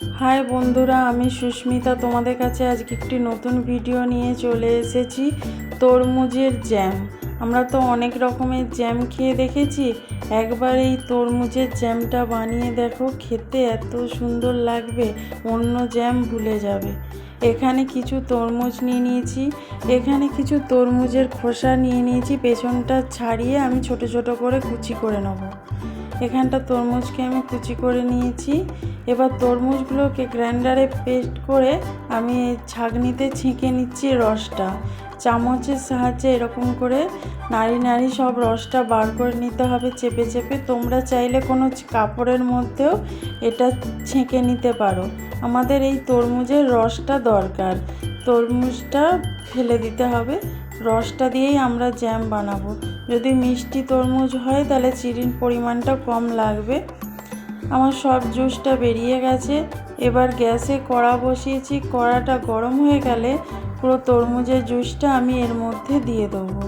High বন্ধুরা, আমি সুস্মিতা। তোমাদের কাছে আজকে একটি নতুন ভিডিও নিয়ে চলে এসেছি, তরমুজের জ্যাম। আমরা তো অনেক রকমের জ্যাম খেয়ে দেখেছি। একবার এই তরমুজের জ্যামটা বানিয়ে দেখো, খেতে এত সুন্দর লাগবে, অন্য জ্যাম ভুলে যাবে। এখানে কিছু তরমুজ নিয়ে নিয়েছি, এখানে কিছু তরমুজের খোসা নিয়ে নিয়েছি, পেছনটা ছাড়িয়ে আমি ছোট ছোট করে কুচি করে নেব। এখানটা তরমুজকে আমি কুচি করে নিয়েছি। এবার তরমুজগুলোকে গ্রাইন্ডারে পেস্ট করে আমি ছাঁকনিতে ছেঁকে নিচ্ছি রসটা। চামচের সাহায্যে এরকম করে নাড়ি নাড়ি সব রসটা বার করে নিতে হবে চেপে চেপে। তোমরা চাইলে কোনো কাপড়ের মধ্যেও এটা ছেঁকে নিতে পারো। আমাদের এই তরমুজের রসটা দরকার। তরমুজটা ফেলে দিতে হবে। রসটা দিয়েই আমরা জ্যাম বানাবো। যদি মিষ্টি তরমুজ হয়, তাহলে চিনির পরিমাণটা কম লাগবে। আমার সব জুসটা বেরিয়ে গেছে। এবার গ্যাসে কড়া বসিয়েছি। কড়াটা গরম হয়ে গেলে পুরো তরমুজের জুসটা আমি এর মধ্যে দিয়ে দেবো।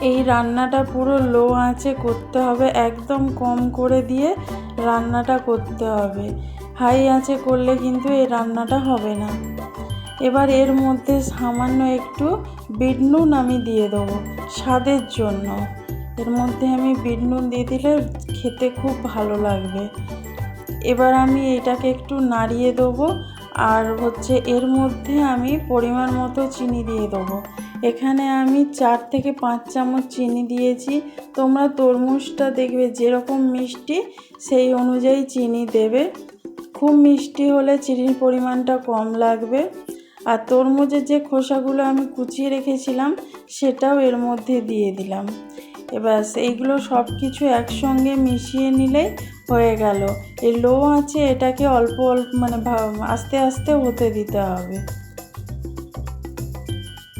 এই রান্নাটা পুরো লো আঁচে করতে হবে। একদম কম করে দিয়ে রান্নাটা করতে হবে। হাই আঁচে করলে কিন্তু এই রান্নাটা হবে না। এবার এর মধ্যে সামান্য একটু বিট নুন আমি দিয়ে দেবো স্বাদের জন্য। এর মধ্যে আমি বিট নুন দিয়ে দিলে খেতে খুব ভালো লাগবে। এবার আমি এটাকে একটু নাড়িয়ে দেবো আর হচ্ছে এর মধ্যে আমি পরিমাণ মতো চিনি দিয়ে দেবো। এখানে আমি চার থেকে পাঁচ চামচ চিনি দিয়েছি। তোমরা তরমুজটা দেখবে যেরকম মিষ্টি, সেই অনুযায়ী চিনি দেবে। খুব মিষ্টি হলে চিনির পরিমাণটা কম লাগবে। আর তরমুজের যে খোসাগুলো আমি কুচিয়ে রেখেছিলাম, সেটাও এর মধ্যে দিয়ে দিলাম। এবার এইগুলো সব কিছু একসঙ্গে মিশিয়ে নিলেই হয়ে গেল। এই লো আছে, এটাকে অল্প অল্প মানে আস্তে আস্তে হতে দিতে হবে।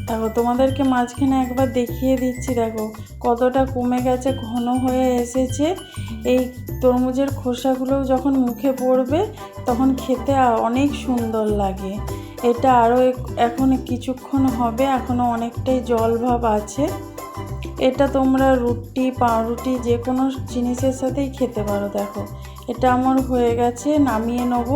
দেখো, তোমাদেরকে মাঝখানে একবার দেখিয়ে দিচ্ছি, দেখো, কতটা কমে গেছে, ঘন হয়ে এসেছে। এই তরমুজের খোসাগুলো যখন মুখে পড়বে, তখন খেতে অনেক সুন্দর লাগে। এটা আরও এখন কিছুক্ষণ হবে এখনও অনেকটাই জল ভাব আছে। এটা তোমরা রুটি, পাউরুটি যে কোনো জিনিসের সাথেই খেতে পারো, দেখো। এটা আমার হয়ে গেছে, নামিয়ে নেব।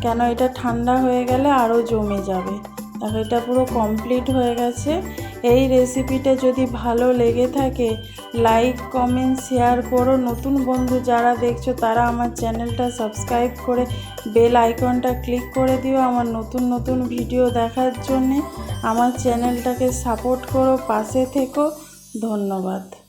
কেন এটা ঠান্ডা হয়ে গেলে আরও জমে যাবে। দেখো, এটা পুরো কমপ্লিট হয়ে গেছে। এই রেসিপিটা যদি ভালো লেগে থাকে লাইক কমেন্ট শেয়ার করো। নতুন বন্ধু যারা দেখছ, তারা আমার চ্যানেলটা সাবস্ক্রাইব করে বেল আইকনটা ক্লিক করে দিও আমার নতুন নতুন ভিডিও দেখার জন্যে। আমার চ্যানেলটাকে সাপোর্ট করো, পাশে থেকো। ধন্যবাদ।